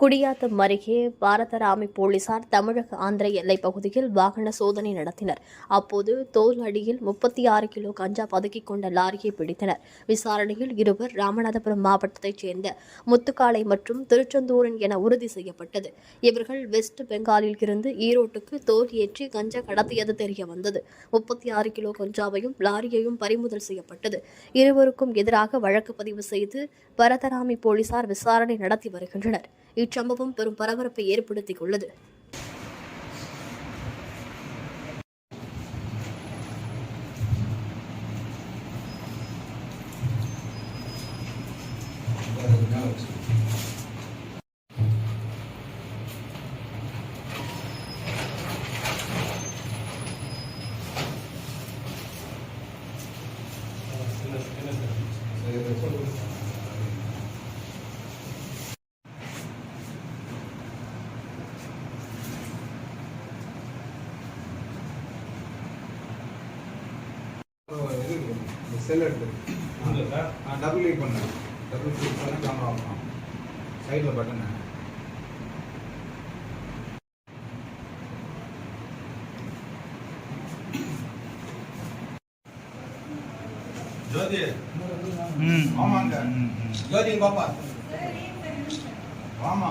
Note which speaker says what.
Speaker 1: குடியாத்தம் அருகே பாரதராமி போலீசார் தமிழக ஆந்திர எல்லைப் பகுதியில் வாகன சோதனை நடத்தினர். அப்போது தோல் அடியில் முப்பத்தி ஆறு கிலோ கஞ்சா பதுக்கிக் கொண்ட லாரியை பிடித்தனர். விசாரணையில் இருவர் ராமநாதபுரம் மாவட்டத்தைச் சேர்ந்த முத்துக்காளை மற்றும் திருச்செந்தூரன் என உறுதி செய்யப்பட்டது. இவர்கள் வெஸ்ட் பெங்காலில் இருந்து ஈரோட்டுக்கு தோல் ஏற்றி கஞ்சா கடத்தியது தெரிய வந்தது. முப்பத்தி ஆறு கிலோ கஞ்சாவையும் லாரியையும் பறிமுதல் செய்யப்பட்டது. இருவருக்கும் எதிராக வழக்கு பதிவு செய்து பரதராமி போலீசார் விசாரணை நடத்தி வருகின்றனர். இச்சம்பவம் பெரும் பரபரப்பை ஏற்படுத்தியுள்ளது
Speaker 2: Gracias. செல் எடுத்து டபுள் கிளிக் பண்ணு. டபுள் கிளிக் பண்ண கேமரா ஆகும். சைடில் பட்டன் ஜோதி. ஆமாங்க ஜோதி பாப்பா ஆமா